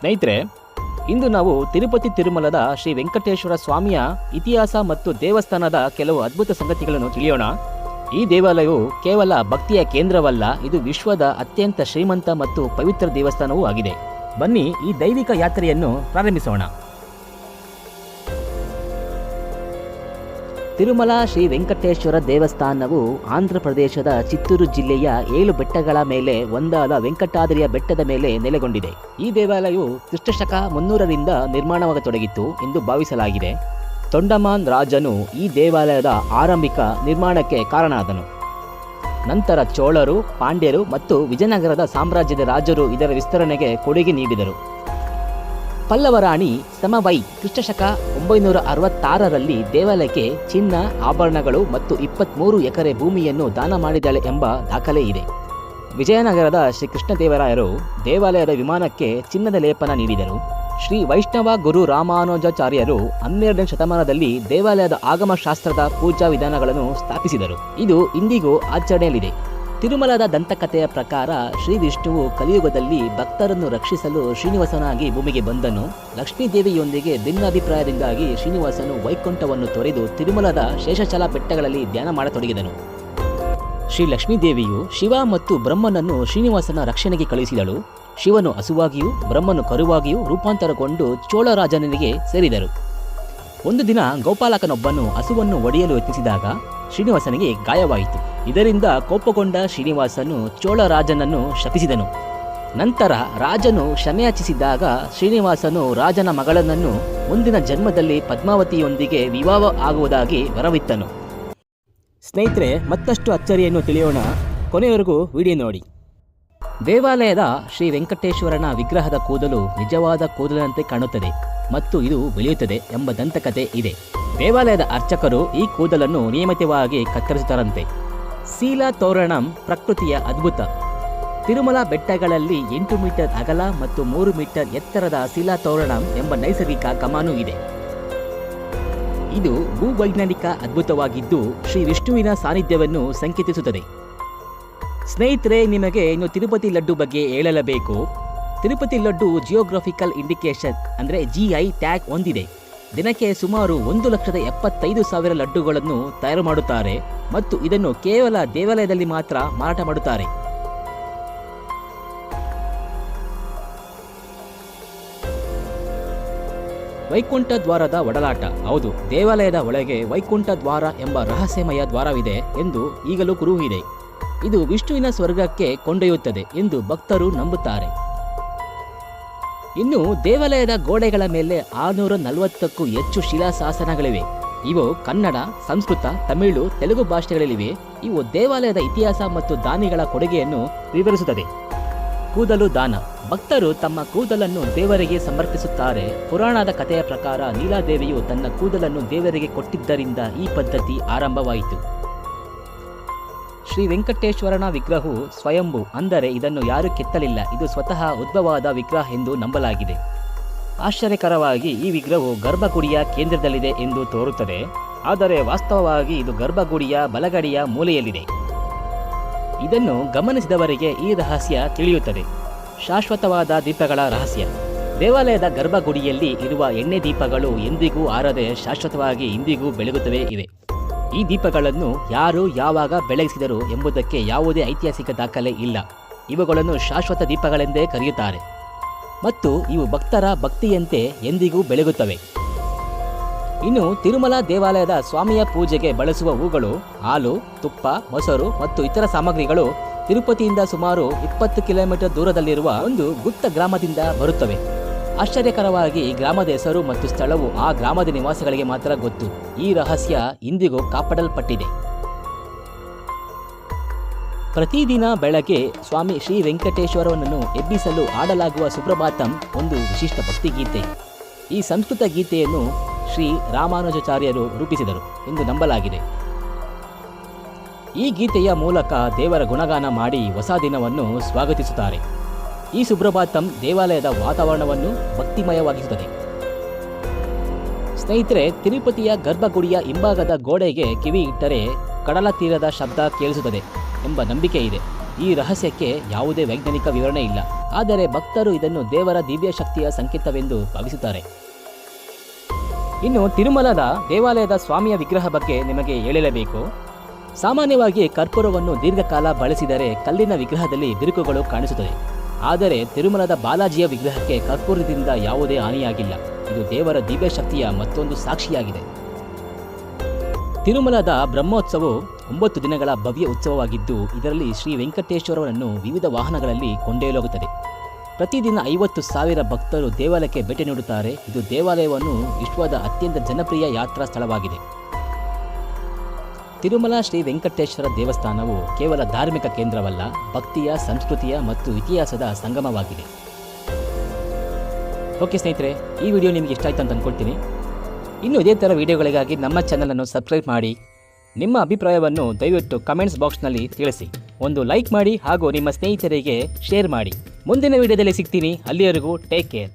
ಸ್ನೇಹಿತರೆ, ಇಂದು ನಾವು ತಿರುಪತಿ ತಿರುಮಲದ ಶ್ರೀ ವೆಂಕಟೇಶ್ವರ ಸ್ವಾಮಿಯ ಇತಿಹಾಸ ಮತ್ತು ದೇವಸ್ಥಾನದ ಕೆಲವು ಅದ್ಭುತ ಸಂಗತಿಗಳನ್ನು ತಿಳಿಯೋಣ. ಈ ದೇವಾಲಯವು ಕೇವಲ ಭಕ್ತಿಯ ಕೇಂದ್ರವಲ್ಲ, ಇದು ವಿಶ್ವದ ಅತ್ಯಂತ ಶ್ರೀಮಂತ ಮತ್ತು ಪವಿತ್ರ ದೇವಸ್ಥಾನವೂ ಆಗಿದೆ. ಬನ್ನಿ ಈ ದೈವಿಕ ಯಾತ್ರೆಯನ್ನು ಪ್ರಾರಂಭಿಸೋಣ. ತಿರುಮಲ ಶ್ರೀ ವೆಂಕಟೇಶ್ವರ ದೇವಸ್ಥಾನವು ಆಂಧ್ರ ಪ್ರದೇಶದ ಚಿತ್ತೂರು ಜಿಲ್ಲೆಯ ಏಳು ಬೆಟ್ಟಗಳ ಮೇಲೆ ಒಂದಾದ ವೆಂಕಟಾದ್ರಿಯ ಬೆಟ್ಟದ ಮೇಲೆ ನೆಲೆಗೊಂಡಿದೆ. ಈ ದೇವಾಲಯವು ಕ್ರಿಸ್ತಶಕ ಮುನ್ನೂರರಿಂದ ನಿರ್ಮಾಣವಾಗತೊಡಗಿತ್ತು ಎಂದು ಭಾವಿಸಲಾಗಿದೆ. ತೊಂಡಮಾನ್ ರಾಜನು ಈ ದೇವಾಲಯದ ಆರಂಭಿಕ ನಿರ್ಮಾಣಕ್ಕೆ ಕಾರಣನಾದನು. ನಂತರ ಚೋಳರು, ಪಾಂಡ್ಯರು ಮತ್ತು ವಿಜಯನಗರದ ಸಾಮ್ರಾಜ್ಯದ ರಾಜರು ಇದರ ವಿಸ್ತರಣೆಗೆ ಕೊಡುಗೆ ನೀಡಿದರು. ಪಲ್ಲವ ರಾಣಿ ಸಮವೈ ಕ್ರಿಸ್ತಶಕ ಒಂಬೈನೂರ ಅರವತ್ತಾರರಲ್ಲಿ ದೇವಾಲಯಕ್ಕೆ ಚಿನ್ನ, ಆಭರಣಗಳು ಮತ್ತು ಇಪ್ಪತ್ತ್ಮೂರು ಎಕರೆ ಭೂಮಿಯನ್ನು ದಾನ ಮಾಡಿದ್ದಾಳೆ ಎಂಬ ದಾಖಲೆ ಇದೆ. ವಿಜಯನಗರದ ಶ್ರೀ ಕೃಷ್ಣದೇವರಾಯರು ದೇವಾಲಯದ ವಿಮಾನಕ್ಕೆ ಚಿನ್ನದ ಲೇಪನ ನೀಡಿದರು. ಶ್ರೀ ವೈಷ್ಣವ ಗುರು ರಾಮಾನುಜಾಚಾರ್ಯರು ಹನ್ನೆರಡನೇ ಶತಮಾನದಲ್ಲಿ ದೇವಾಲಯದ ಆಗಮಶಾಸ್ತ್ರದ ಪೂಜಾ ವಿಧಾನಗಳನ್ನು ಸ್ಥಾಪಿಸಿದರು. ಇದು ಇಂದಿಗೂ ಆಚರಣೆಯಲ್ಲಿದೆ. ತಿರುಮಲದ ದಂತಕಥೆಯ ಪ್ರಕಾರ ಶ್ರೀ ವಿಷ್ಣುವು ಕಲಿಯುಗದಲ್ಲಿ ಭಕ್ತರನ್ನು ರಕ್ಷಿಸಲು ಶ್ರೀನಿವಾಸನಾಗಿ ಭೂಮಿಗೆ ಬಂದನು. ಲಕ್ಷ್ಮೀದೇವಿಯೊಂದಿಗೆ ಭಿನ್ನಾಭಿಪ್ರಾಯದಿಂದಾಗಿ ಶ್ರೀನಿವಾಸನು ವೈಕುಂಠವನ್ನು ತೊರೆದು ತಿರುಮಲದ ಶೇಷಚಲ ಬೆಟ್ಟಗಳಲ್ಲಿ ಧ್ಯಾನ ಮಾಡತೊಡಗಿದನು. ಶ್ರೀ ಲಕ್ಷ್ಮೀದೇವಿಯು ಶಿವ ಮತ್ತು ಬ್ರಹ್ಮನನ್ನು ಶ್ರೀನಿವಾಸನ ರಕ್ಷಣೆಗೆ ಕಳುಹಿಸಿದಳು ಶಿವನು ಹಸುವಾಗಿಯೂ ಬ್ರಹ್ಮನು ಕರುವಾಗಿಯೂ ರೂಪಾಂತರಗೊಂಡು ಚೋಳರಾಜನಿಗೆ ಸೇರಿದರು. ಒಂದು ದಿನ ಗೋಪಾಲಕನೊಬ್ಬನು ಹಸುವನ್ನು ಒಡೆಯಲು ಯತ್ನಿಸಿದಾಗ ಶ್ರೀನಿವಾಸನಿಗೆ ಗಾಯವಾಯಿತು. ಇದರಿಂದ ಕೋಪಗೊಂಡ ಶ್ರೀನಿವಾಸನು ಚೋಳರಾಜನನ್ನು ಶಪಿಸಿದನು. ನಂತರ ರಾಜನು ಕ್ಷಮೆಯಾಚಿಸಿದಾಗ ಶ್ರೀನಿವಾಸನು ರಾಜನ ಮಗಳನನ್ನು ಮುಂದಿನ ಜನ್ಮದಲ್ಲಿ ಪದ್ಮಾವತಿಯೊಂದಿಗೆ ವಿವಾಹ ಆಗುವುದಾಗಿ ವರವಿತ್ತನು. ಸ್ನೇಹಿತರೆ, ಮತ್ತಷ್ಟು ಅಚ್ಚರಿಯನ್ನು ತಿಳಿಯೋಣ. ಕೊನೆಯವರೆಗೂ ವಿಡಿಯೋ ನೋಡಿ. ದೇವಾಲಯದ ಶ್ರೀ ವೆಂಕಟೇಶ್ವರನ ವಿಗ್ರಹದ ಕೂದಲು ನಿಜವಾದ ಕೂದಲಿನಂತೆ ಕಾಣುತ್ತದೆ ಮತ್ತು ಇದು ಬೆಳೆಯುತ್ತದೆ ಎಂಬ ದಂತಕತೆ ಇದೆ. ದೇವಾಲಯದ ಅರ್ಚಕರು ಈ ಕೂದಲನ್ನು ನಿಯಮಿತವಾಗಿ ಕತ್ತರಿಸುತ್ತಾರಂತೆ. ಸೀಲಾ ತೋರಣಂ ಪ್ರಕೃತಿಯ ಅದ್ಭುತ. ತಿರುಮಲ ಬೆಟ್ಟಗಳಲ್ಲಿ ಎಂಟು ಮೀಟರ್ ಅಗಲ ಮತ್ತು ಮೂರು ಮೀಟರ್ ಎತ್ತರದ ಶಿಲಾ ತೋರಣಂ ಎಂಬ ನೈಸರ್ಗಿಕ ಕಮಾನು ಇದೆ. ಇದು ಭೂವೈಜ್ಞಾನಿಕ ಅದ್ಭುತವಾಗಿದ್ದು ಶ್ರೀ ವಿಷ್ಣುವಿನ ಸಾನ್ನಿಧ್ಯವನ್ನು ಸಂಕೇತಿಸುತ್ತದೆ. ಸ್ನೇಹಿತರೆ, ನಿಮಗೆ ಇನ್ನು ತಿರುಪತಿ ಲಡ್ಡು ಬಗ್ಗೆ ಹೇಳಲಬೇಕು. ತಿರುಪತಿ ಲಡ್ಡು ಜಿಯೋಗ್ರಫಿಕಲ್ ಇಂಡಿಕೇಶನ್ ಅಂದರೆ ಜಿ ಐ ಟ್ಯಾಗ್ ಹೊಂದಿದೆ ದಿನಕ್ಕೆ ಸುಮಾರು ಒಂದು ಲಕ್ಷದ ಎಪ್ಪತ್ತೈದು ಸಾವಿರ ಲಡ್ಡುಗಳನ್ನು ತಯಾರು ಮಾಡುತ್ತಾರೆ ಮತ್ತು ಇದನ್ನು ಕೇವಲ ದೇವಾಲಯದಲ್ಲಿ ಮಾತ್ರ ಮಾರಾಟ ಮಾಡುತ್ತಾರೆ. ವೈಕುಂಠ ದ್ವಾರದ ಒಡಲಾಟ. ಹೌದು, ದೇವಾಲಯದ ಒಳಗೆ ವೈಕುಂಠ ದ್ವಾರ ಎಂಬ ರಹಸ್ಯಮಯ ದ್ವಾರವಿದೆ ಎಂದು ಈಗಲೂ ಕುರುಹು ಇದೆ ಇದು ವಿಷ್ಣುವಿನ ಸ್ವರ್ಗಕ್ಕೆ ಕೊಂಡೊಯ್ಯುತ್ತದೆ ಎಂದು ಭಕ್ತರು ನಂಬುತ್ತಾರೆ. ಇನ್ನು ದೇವಾಲಯದ ಗೋಡೆಗಳ ಮೇಲೆ ಆರುನೂರ ನಲವತ್ತಕ್ಕೂ ಹೆಚ್ಚು ಶಿಲಾಶಾಸನಗಳಿವೆ. ಇವು ಕನ್ನಡ, ಸಂಸ್ಕೃತ, ತಮಿಳು, ತೆಲುಗು ಭಾಷೆಗಳಲ್ಲಿವೆ. ಇವು ದೇವಾಲಯದ ಇತಿಹಾಸ ಮತ್ತು ದಾನಿಗಳ ಕೊಡುಗೆಯನ್ನು ವಿವರಿಸುತ್ತದೆ ಕೂದಲು ದಾನ. ಭಕ್ತರು ತಮ್ಮ ಕೂದಲನ್ನು ದೇವರಿಗೆ ಸಮರ್ಪಿಸುತ್ತಾರೆ. ಪುರಾಣದ ಕಥೆಯ ಪ್ರಕಾರ ನೀಲಾದೇವಿಯು ತನ್ನ ಕೂದಲನ್ನು ದೇವರಿಗೆ ಕೊಟ್ಟಿದ್ದರಿಂದ ಈ ಪದ್ಧತಿ ಆರಂಭವಾಯಿತು. ಶ್ರೀ ವೆಂಕಟೇಶ್ವರನ ವಿಗ್ರಹವು ಸ್ವಯಂಭು, ಅಂದರೆ ಇದನ್ನು ಯಾರೂ ಕೆತ್ತಲಿಲ್ಲ. ಇದು ಸ್ವತಃ ಉದ್ಭವವಾದ ವಿಗ್ರಹ ಎಂದು ನಂಬಲಾಗಿದೆ. ಆಶ್ಚರ್ಯಕರವಾಗಿ, ಈ ವಿಗ್ರಹವು ಗರ್ಭಗುಡಿಯ ಕೇಂದ್ರದಲ್ಲಿದೆ ಎಂದು ತೋರುತ್ತದೆ. ಆದರೆ ವಾಸ್ತವವಾಗಿ ಇದು ಗರ್ಭಗುಡಿಯ ಬಲಗಡಿಯ ಮೂಲೆಯಲ್ಲಿದೆ. ಇದನ್ನು ಗಮನಿಸಿದವರಿಗೆ ಈ ರಹಸ್ಯ ತಿಳಿಯುತ್ತದೆ. ಶಾಶ್ವತವಾದ ದೀಪಗಳ ರಹಸ್ಯ. ದೇವಾಲಯದ ಗರ್ಭಗುಡಿಯಲ್ಲಿ ಇರುವ ಎಣ್ಣೆ ದೀಪಗಳು ಎಂದಿಗೂ ಆರದೆ ಶಾಶ್ವತವಾಗಿ ಇಂದಿಗೂ ಬೆಳಗುತ್ತವೆ ಇವೆ. ಈ ದೀಪಗಳನ್ನು ಯಾರು ಯಾವಾಗ ಬೆಳಗಿಸಿದರು ಎಂಬುದಕ್ಕೆ ಯಾವುದೇ ಐತಿಹಾಸಿಕ ದಾಖಲೆ ಇಲ್ಲ. ಇವುಗಳನ್ನು ಶಾಶ್ವತ ದೀಪಗಳೆಂದೇ ಕರೆಯುತ್ತಾರೆ. ಮತ್ತು ಇವು ಭಕ್ತರ ಭಕ್ತಿಯಂತೆ ಎಂದಿಗೂ ಬೆಳಗುತ್ತವೆ. ಇನ್ನು ತಿರುಮಲ ದೇವಾಲಯದ ಸ್ವಾಮಿಯ ಪೂಜೆಗೆ ಬಳಸುವ ಹೂಗಳು, ಹಾಲು, ತುಪ್ಪ, ಮೊಸರು ಮತ್ತು ಇತರ ಸಾಮಗ್ರಿಗಳು ತಿರುಪತಿಯಿಂದ ಸುಮಾರು ಇಪ್ಪತ್ತು ಕಿಲೋಮೀಟರ್ ದೂರದಲ್ಲಿರುವ ಒಂದು ಗುಪ್ತ ಗ್ರಾಮದಿಂದ ಬರುತ್ತವೆ. ಆಶ್ಚರ್ಯಕರವಾಗಿ ಈ ಗ್ರಾಮದ ಹೆಸರು ಮತ್ತು ಸ್ಥಳವು ಆ ಗ್ರಾಮದ ನಿವಾಸಿಗಳಿಗೆ ಮಾತ್ರ ಗೊತ್ತು. ಈ ರಹಸ್ಯ ಇಂದಿಗೂ ಕಾಪಾಡಲ್ಪಟ್ಟಿದೆ. ಪ್ರತಿದಿನ ಬೆಳಗ್ಗೆ ಸ್ವಾಮಿ ಶ್ರೀ ವೆಂಕಟೇಶ್ವರನನ್ನು ಎಬ್ಬಿಸಲು ಆಡಲಾಗುವ ಸುಪ್ರಭಾತಂ ಒಂದು ವಿಶಿಷ್ಟ ಭಕ್ತಿಗೀತೆ. ಈ ಸಂಸ್ಕೃತ ಗೀತೆಯನ್ನು ಶ್ರೀ ರಾಮಾನುಜಾಚಾರ್ಯರು ರೂಪಿಸಿದರು ಎಂದು ನಂಬಲಾಗಿದೆ. ಈ ಗೀತೆಯ ಮೂಲಕ ದೇವರ ಗುಣಗಾನ ಮಾಡಿ ಹೊಸ ದಿನವನ್ನು ಸ್ವಾಗತಿಸುತ್ತಾರೆ. ಈ ಸುಪ್ರಭಾತಂ ದೇವಾಲಯದ ವಾತಾವರಣವನ್ನು ಭಕ್ತಿಮಯವಾಗಿಸುತ್ತದೆ. ಸ್ನೇಹಿತರೆ, ತಿರುಪತಿಯ ಗರ್ಭಗುಡಿಯ ಹಿಂಭಾಗದ ಗೋಡೆಗೆ ಕಿವಿ ಇಟ್ಟರೆ ಕಡಲ ತೀರದ ಶಬ್ದ ಕೇಳಿಸುತ್ತದೆ ಎಂಬ ನಂಬಿಕೆ ಇದೆ. ಈ ರಹಸ್ಯಕ್ಕೆ ಯಾವುದೇ ವೈಜ್ಞಾನಿಕ ವಿವರಣೆ ಇಲ್ಲ. ಆದರೆ ಭಕ್ತರು ಇದನ್ನು ದೇವರ ದಿವ್ಯ ಶಕ್ತಿಯ ಸಂಕೇತವೆಂದು ಭಾವಿಸುತ್ತಾರೆ. ಇನ್ನು ತಿರುಮಲದ ದೇವಾಲಯದ ಸ್ವಾಮಿಯ ವಿಗ್ರಹ ಬಗ್ಗೆ ನಿಮಗೆ ಹೇಳಲೇಬೇಕು ಸಾಮಾನ್ಯವಾಗಿ ಕರ್ಪೂರವನ್ನು ದೀರ್ಘಕಾಲ ಬಳಸಿದರೆ ಕಲ್ಲಿನ ವಿಗ್ರಹದಲ್ಲಿ ಬಿರುಕುಗಳು ಕಾಣಿಸುತ್ತದೆ. ಆದರೆ ತಿರುಮಲದ ಬಾಲಾಜಿಯ ವಿಗ್ರಹಕ್ಕೆ ಕರ್ಪೂರದಿಂದ ಯಾವುದೇ ಹಾನಿಯಾಗಿಲ್ಲ. ಇದು ದೇವರ ದಿವ್ಯ ಶಕ್ತಿಯ ಮತ್ತೊಂದು ಸಾಕ್ಷಿಯಾಗಿದೆ. ತಿರುಮಲದ ಬ್ರಹ್ಮೋತ್ಸವವು ಒಂಬತ್ತು ದಿನಗಳ ಭವ್ಯ ಉತ್ಸವವಾಗಿದ್ದು, ಇದರಲ್ಲಿ ಶ್ರೀ ವೆಂಕಟೇಶ್ವರರನ್ನು ವಿವಿಧ ವಾಹನಗಳಲ್ಲಿ ಕೊಂಡೊಯ್ಯಲಾಗುತ್ತದೆ ಪ್ರತಿದಿನ ಐವತ್ತು ಸಾವಿರ ಭಕ್ತರು ದೇವಾಲಯಕ್ಕೆ ಭೇಟಿ ನೀಡುತ್ತಾರೆ. ಇದು ದೇವಾಲಯವನ್ನು ವಿಶ್ವದ ಅತ್ಯಂತ ಜನಪ್ರಿಯ ಯಾತ್ರಾ ಸ್ಥಳವಾಗಿದೆ. ತಿರುಮಲ ಶ್ರೀ ವೆಂಕಟೇಶ್ವರ ದೇವಸ್ಥಾನವು ಕೇವಲ ಧಾರ್ಮಿಕ ಕೇಂದ್ರವಲ್ಲ, ಭಕ್ತಿಯ, ಸಂಸ್ಕೃತಿಯ ಮತ್ತು ಇತಿಹಾಸದ ಸಂಗಮವಾಗಿದೆ. ಓಕೆ ಸ್ನೇಹಿತರೆ, ಈ ವಿಡಿಯೋ ನಿಮಗೆ ಇಷ್ಟ ಆಯ್ತು ಅಂತ ಅಂದ್ಕೊಳ್ತೀನಿ ಇನ್ನು ಇದೇ ಥರ ವಿಡಿಯೋಗಳಿಗಾಗಿ ನಮ್ಮ ಚಾನಲನ್ನು ಸಬ್ಸ್ಕ್ರೈಬ್ ಮಾಡಿ. ನಿಮ್ಮ ಅಭಿಪ್ರಾಯವನ್ನು ದಯವಿಟ್ಟು ಕಮೆಂಟ್ಸ್ ಬಾಕ್ಸ್ನಲ್ಲಿ ತಿಳಿಸಿ. ಒಂದು ಲೈಕ್ ಮಾಡಿ ಹಾಗೂ ನಿಮ್ಮ ಸ್ನೇಹಿತರಿಗೆ ಶೇರ್ ಮಾಡಿ. ಮುಂದಿನ ವಿಡಿಯೋದಲ್ಲಿ ಸಿಗ್ತೀನಿ. ಅಲ್ಲಿಯವರೆಗೂ ಟೇಕ್ ಕೇರ್